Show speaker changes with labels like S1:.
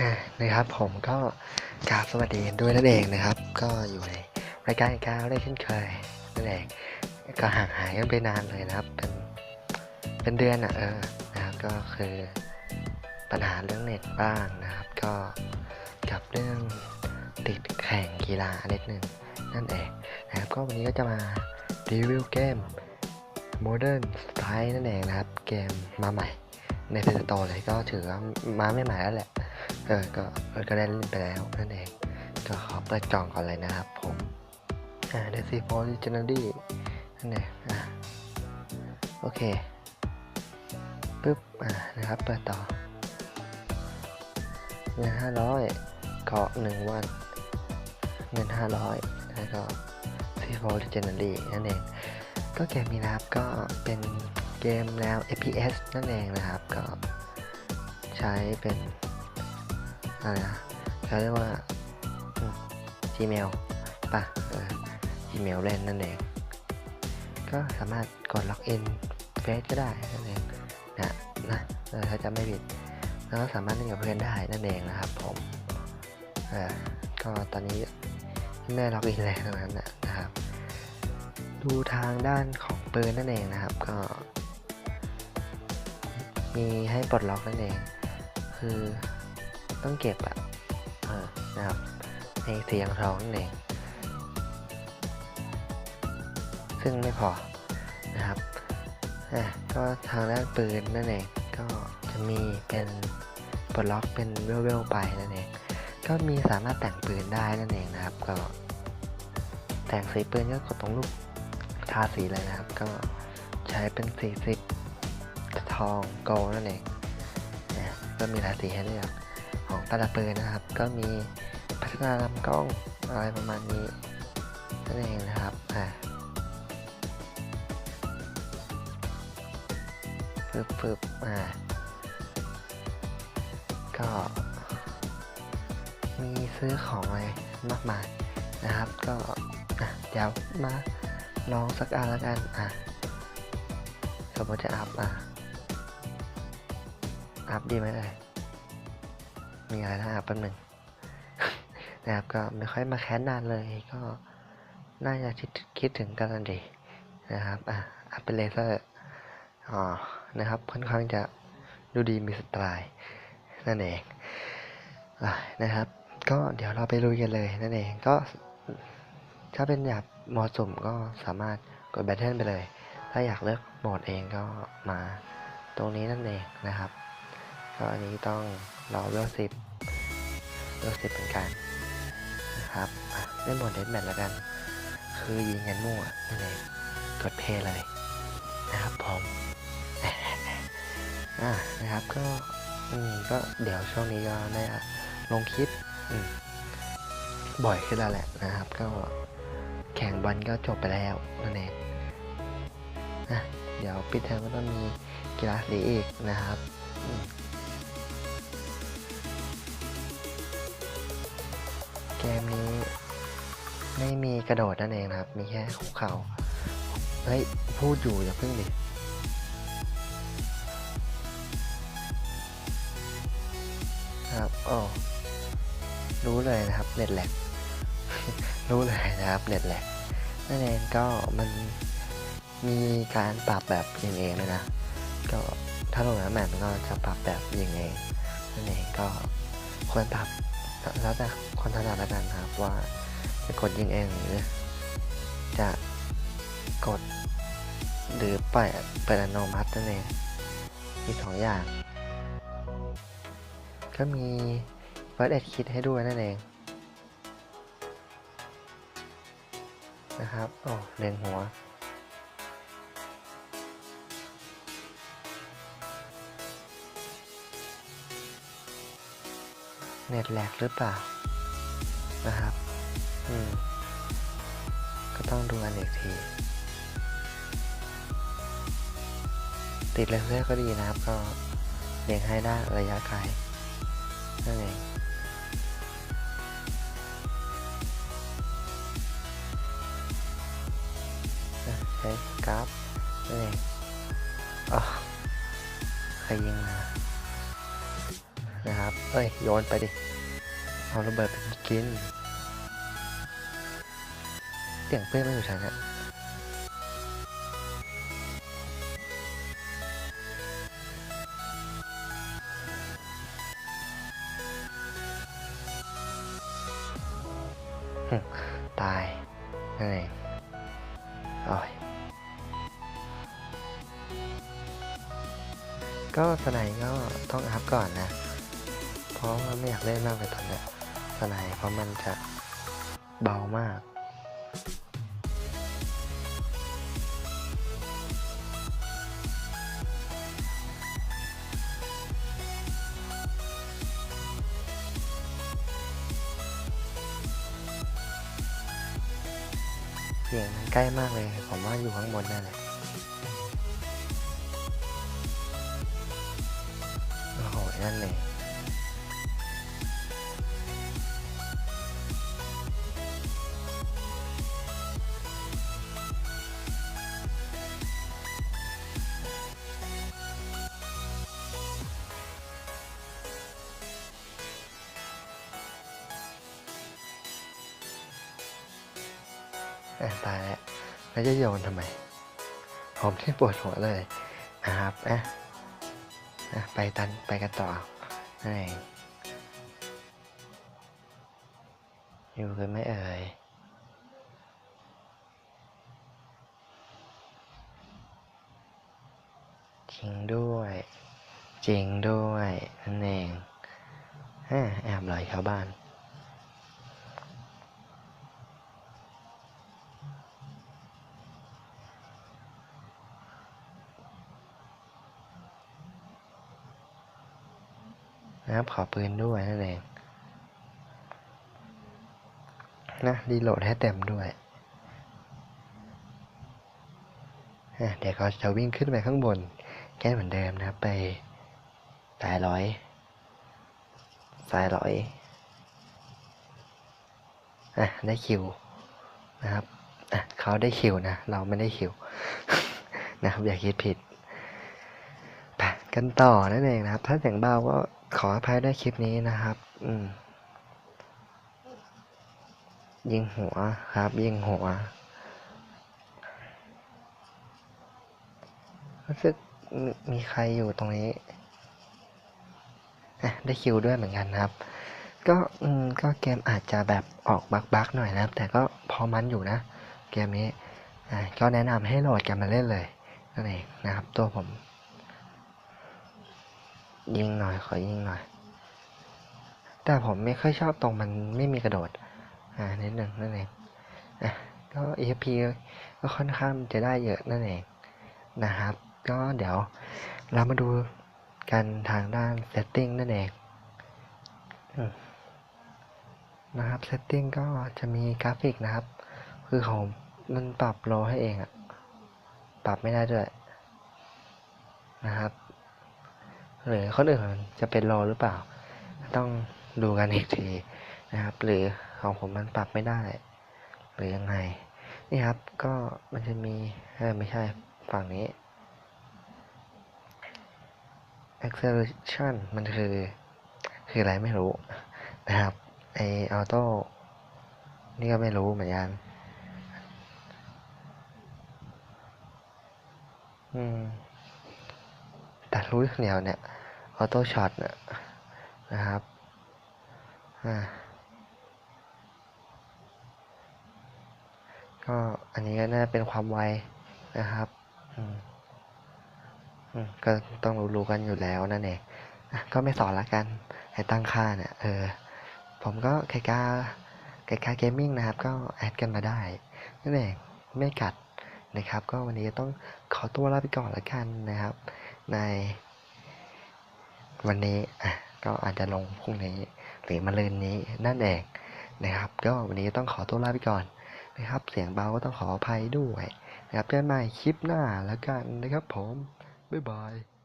S1: อ่านะครับผมก็กราบสวัสดีด้วยนั่นเองนะครับ ก็อยู่ในรายการอีกแล้วได้เช่นเคยนั่นเองก็ห่างหายกันไปนานเลยนะครับ เป็นเป็นเดือนอะเออนะครับก็คือปัญหาเรื่องเน็ตบ้างนะครับ ก็กับเรื่องติดแข่งกีฬานิดนึงนั่นเองนะครับก็วันนี้ก็จะมารีวิวเกม Modern Strike นั่นเองนะครับ เกมมาใหม่ในเพจโตเลยก็ถือว่ามาไม่ใหม่แล้วแหละ เออก็เออก็ได้เล่นไปแล้วนั่นเอง ก็ขอเปิดกล่องก่อนเลยนะครับผมอ่าเดซี่โฟลิจิน a ดี้นั่นเองอ่าโอเคปึ๊บอ่านะครับเปิดต่อเงินห้าร้อยเกาะหนึ่งวัน เงินห้าร้อยแล้วก็ซีโฟลิจิน a ดี้นั่นเองก็เกมนี้นะครับก็เป็นเกมแนว FPS นั่นเองนะครับก็ใช้เป็น อะไรนะเขาเรียกว่าอืม Gmail ป่ะ Gmail เล่นนั่นเอง ก็สามารถกดล็อกอินเฟซก็ได้นั่นเองนะนะเออถ้าจะไม่ผิด แล้วก็สามารถเล่นกับเพื่อนได้นั่นเองนะครับผมเออก็ตอนนี้ไม่ได้ล็อกอินเลยตรงนั้นนะนะครับ ดูทางด้านของปืนนั่นเองนะครับ ก็ มีให้ปลดล็อกนั่นเอง คือ ต้องเก็บอะนะครับในเสียงทองนั่นเองซึ่งไม่พอนะครับอะก็ทางด้านปืนนั่นเองก็จะมีเป็นปลดล็อกเป็นเวลๆไปนั่นเองก็มีสามารถแต่งปืนได้นั่นเองนะครับ ก็ แต่งสีปืนก็กดตรงรูปทาสีเลยนะครับ ก็ใช้เป็นสีสิบทองโกลนั่นเองนะก็มีหลายสีให้เลือก ของแต่ละปืนนะครับ ก็มีพัฒนาลำกล้องอะไรประมาณนี้นั่นเองนะครับอะฟึบฟึบอ่าก็มีซื้อของอะไรมากมายนะครับ ก็อะเดี๋ยวมาลองสักอันแล้วกันอะสมมติจะอัพอะอัพดีไหมเอ่ย มีอะไรนะอัพแป๊บหนึงนะครับก็ไม่ค่อยมาแคสนานเลยก็น่าจะคิดคิดถึงกันดีนะครับอะอัพเป็นเลเซอร์อ๋อนะครับค่อนข้างจะดูดีมีสไตล์นั่นเองอะนะครับ ก็เดี๋ยวเราไปลุยกันเลยนั่นเองก็ถ้าเป็นแบบโหมดสุ่มก็สามารถกดแบตเทิลไปเลย ถ้าอยากเลือกโหมดเองก็มาตรงนี้นั่นเองนะครับ ก็อันนี้ต้องรอเวลสิบเวลสิบเหมือนกันนะครับเล่นโหมดเดสแมทแล้วกัน คือยิงกันมั่วนั่นเองกดเพลย์เลยนะครับผมอ่านะครับก็อืมก็เดี๋ยวช่วงนี้ก็ได้ลงคลิปอืมบ่อยขึ้นแล้วแหละนะครับ ก็แข่งบอลก็จบไปแล้วนั่นเองอะเดี๋ยวปิดเทอมก็ต้องมีกีฬาสีอีกนะครับ มนี้ ไม่มีกระโดดนั่นเองนะครับ มีแค่คุกเข่าเฮ้ย พูดอยู่อย่าเพิ่งดิครับอ๋อรู้เลยนะครับเน็ตแลกรู้เลยนะครับเน็ตแลกนั่นเองก็มันมีการปรับแบบยิงเองเลยนะ ก็ถ้าลงแล้วแมปมันก็จะปรับแบบยิงเองนั่นเองก็ควรปรับ แล้วแต่คนถนัดแล้วกันครับว่าจะกดยิงเองหรือจะกดหรือปล่อยเปิดอัตโนมัตินั่นเองมีสองอย่าง ก็มีเฟิร์สเอ็ดคิดให้ด้วยนั่นเองนะครับ โอ้เล็งหัว เน็ตแหลกหรือเปล่านะครับ อืม ก็ต้องดูกันอีกที ติดเลเซอร์ก็ดีนะครับ ก็เล็งให้ได้ระยะไกลนั่นเองใช้กราฟนั่นเองอ๋อใครยิงมา นะครับ เอ้ย โยนไปดิ เอาระเบิดไปกิน เสียงเพื่อนไม่อยู่ฉันอะหึตายนั่นเองโอ้ยก็สไนก็ต้องอัพก่อนนะ เพราะว่าไม่อยากเล่นมากเลยตอนเนี้ยสไนด์เพราะมันจะเบามากเสียงมันใกล้มากเลย ผมว่าอยู่ข้างบนนั่นแหละโอ้โหนั่นเลย อะตายแล้วแล้วจะโยนทำไมผมที่ปวดหัวเลยนะครับอะอะไปตันไปกันต่อนั่นองอยู่กันไม่เอ่ยจริงด้วย จริงด้วยนั่นเองอะแอบลอยเข้าบ้าน นะครับ ขอปืนด้วยนั่นเองนะรีโหลดให้เต็มด้วยเดี๋ยวเขาจะวิ่งขึ้นไปข้างบนแค่เหมือนเดิมนะครับ ไปสายร้อยสายร้อยอะได้คิวนะครับอะเขาได้คิวนะ เราไม่ได้คิวนะครับอย่าคิดผิดไปกันต่อนั่นเองนะครับ ถ้าเสียงเบาก็ ขออภัยด้วยคลิปนี้นะครับ อืม ยิงหัวครับ ยิงหัว รู้สึกมีใครอยู่ตรงนี้ได้คิวด้วยเหมือนกันครับ ก็อืมก็เกมอาจจะแบบออกบักบักๆหน่อยนะครับ แต่ก็พอมันอยู่นะ เกมนี้ อ่า ก็แนะนำให้โหลดกันมาเล่นเลยนั่นเองนะครับ ตัวผม ยิงหน่อยขอยิงหน่อย แต่ผมไม่ค่อยชอบตรงมันไม่มีกระโดด อ่านิดหนึ่งนั่นเองอะก็ EFP ก็ค่อนข้างจะได้เยอะนั่นเองนะครับ ก็เดี๋ยวเรามาดูกันทางด้าน setting นั่นเองอนะครับ setting ก็จะมีกราฟิกนะครับ คือของมันปรับโลให้เองอะปรับไม่ได้ด้วยนะครับ หรือคนอื่นจะเป็นโลหรือเปล่า ต้องดูกันอีกทีนะครับ หรือของผมมันปรับไม่ได้ หรือยังไง นี่ครับก็มันจะมีเออไม่ใช่ฝั่งนี้ acceleration มันคือ คืออะไรไม่รู้นะครับไอออโต้นี่ก็ไม่รู้เหมือนกันอืม แต่รู้อย่างเดียวเนี่ยออโต้ช็อตนะนะครับก็อันนี้ก็น่าเป็นความไวนะครับก็ต้องรู้ๆกันอยู่แล้วนั่นเองก็ไม่สอนละกันให้ตั้งค่าเนี่ยเออผมก็ไกกาไกกาเกมมิ่งนะครับ ก็แอดกันมาได้นั่นเองไม่กัด นะครับ ก็วันนี้ต้องขอตัวลาไปก่อนละกันนะครับ ในวันนี้อะก็อาจจะลงพรุ่งนี้หรือมะรืนนี้นั่นเองนะครับ ก็วันนี้ต้องขอตัวลาไปก่อนนะครับ เสียงเบาก็ต้องขออภัยด้วยนะครับเจอกันใหม่คลิปหน้าแล้วกันนะครับผมบ๊ายบาย